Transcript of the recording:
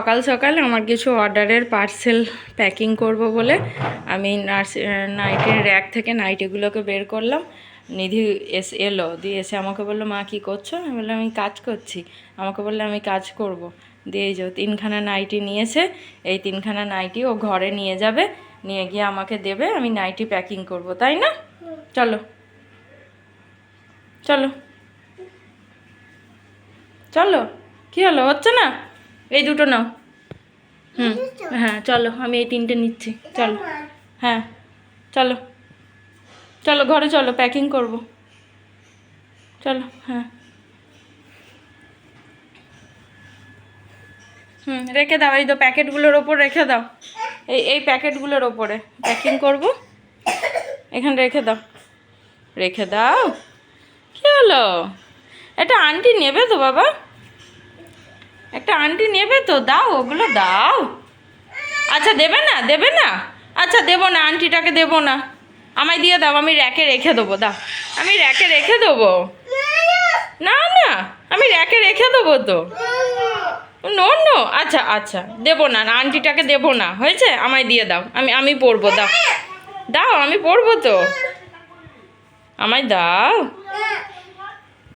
সকাল সকাল আমার কিছু অর্ডারের পার্সেল প্যাকিং করব বলে আমি নার্স নাইটের র্যাক থেকে নাইটিগুলোকে বের করলাম। নিধি এস, এলো, দিয়ে এসে আমাকে বলল, মা, কী করছ? আমি বললাম, আমি কাজ করছি। আমাকে বলল, আমি কাজ করব। দিয়ে যে তিনখানা নাইটি নিয়েছে, এই তিনখানা নাইটি ও ঘরে নিয়ে যাবে, নিয়ে গিয়ে আমাকে দেবে, আমি নাইটি প্যাকিং করব, তাই না? চলো। চলো। চলো। কি হলো? হচ্ছে না? এই দুটো নাও। হুম হ্যাঁ চলো আমি এই তিনটে নিচ্ছি। চলো। হ্যাঁ চলো। চলো ঘরে চলো প্যাকিং করব। চলো হ্যাঁ। হুম রেখে দাও এই তো প্যাকেটগুলোর ওপর রেখে দাও। এই এই প্যাকেটগুলোর ওপরে। প্যাকিং করব। এখানে রেখে দাও। রেখে দাও? কি হলো? এটা আন্টি নেবে তো বাবা? একটা আন্টি নেবে তো, দাও, ওগুলো দাও। আচ্ছা দেবে না দেবে না? আচ্ছা দেবো না, আন্টিটাকে দেবো না। আমায় দিয়ে দাও, আমি র্যাকে রেখে দেবো, দাও। আমি র্যাকে রেখে দেবো? না না, আমি র্যাকে রেখে দেবো তো। নো নো আচ্ছা আচ্ছা দেবো না আন্টিটাকে দেবো না। হয়েছে? আমায় দিয়ে দাও, আমি আমি পরবো, দাও। দাও, আমি পরবো তো। আমায় দাও।